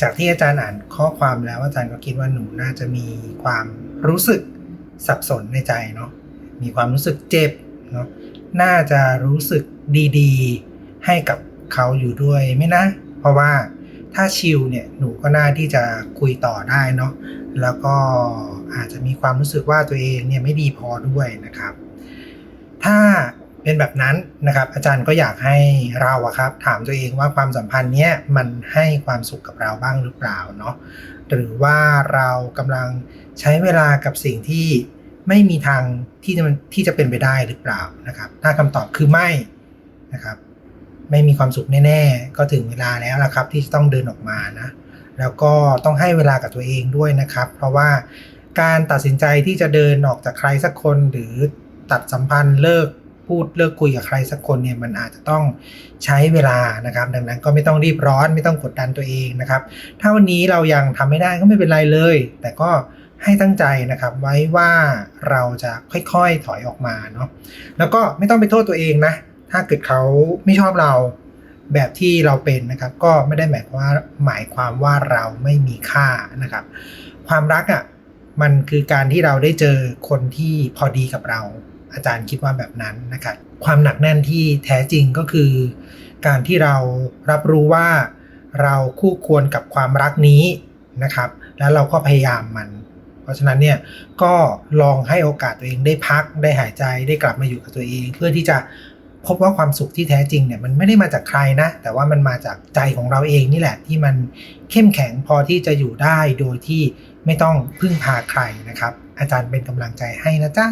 จากที่อาจารย์อ่านข้อความแล้วอาจารย์ก็คิดว่าหนูน่าจะมีความรู้สึกสับสนในใจเนาะมีความรู้สึกเจ็บเนาะน่าจะรู้สึกดีๆ ให้กับเขาอยู่ด้วยไหมนะ เพราะว่าถ้าชิลเนี่ยหนูก็น่าที่จะคุยต่อได้เนาะแล้วก็อาจจะมีความรู้สึกว่าตัวเองเนี่ยไม่ดีพอด้วยนะครับ ถ้า เป็นแบบนั้นนะครับ อาจารย์ก็อยากให้เราอะครับ ถามตัวเองว่าความสัมพันธ์เนี้ยมันให้ความสุขกับเราบ้างหรือเปล่าเนาะหรือว่าเรากำลังใช้เวลากับสิ่งที่ไม่มีทางที่จะที่จะเป็นไปได้หรือเปล่านะครับ ถ้าคำตอบคือไม่นะครับ ไม่มีความสุขแน่ๆ ก็ถึงเวลาแล้วละครับ ที่จะต้องเดินออกมานะ แล้วก็ต้องให้เวลากับตัวเองด้วยนะครับ เพราะว่าการตัดสินใจที่จะเดินออกจากใครสักคนหรือตัดสัมพันธ์เลิก พูดเลิกคุยกับใครสักคนเนี่ยมันอาจจะต้องใช้เวลานะครับ ดังนั้นก็ไม่ต้องรีบร้อนไม่ต้องกดดันตัวเองนะครับ ถ้าวันนี้เรายังทำไม่ได้ก็ไม่เป็นไรเลย แต่ก็ให้ตั้งใจนะครับไว้ว่าเราจะค่อยๆถอยออกมาเนาะแล้วก็ไม่ต้องไปโทษตัวเองนะ ถ้าเกิดเขาไม่ชอบเราแบบที่เราเป็นนะครับก็ไม่ได้หมายว่าหมายความว่าเราไม่มีค่านะครับ ความรักอะ่ะมันคือการที่เราได้เจอคนที่พอดีกับเรา อาจารย์คิดว่าแบบนั้นนะครับความหนักแน่นที่แท้จริงก็คือ การที่เรารับรู้ว่าเราคู่ควรกับความรักนี้นะครับ แล้วเราก็พยายามมัน เพราะฉะนั้นเนี่ยก็ลองให้โอกาสตัวเองได้พักได้หายใจได้กลับมาอยู่กับตัวเอง เพื่อที่จะพบว่าความสุขที่แท้จริงเนี่ยมันไม่ได้มาจากใครนะ แต่ว่ามันมาจากใจของเราเองนี่แหละ ที่มันเข้มแข็งพอที่จะอยู่ได้โดยที่ไม่ต้องพึ่งพาใครนะครับ อาจารย์เป็นกำลังใจให้นะจ๊ะ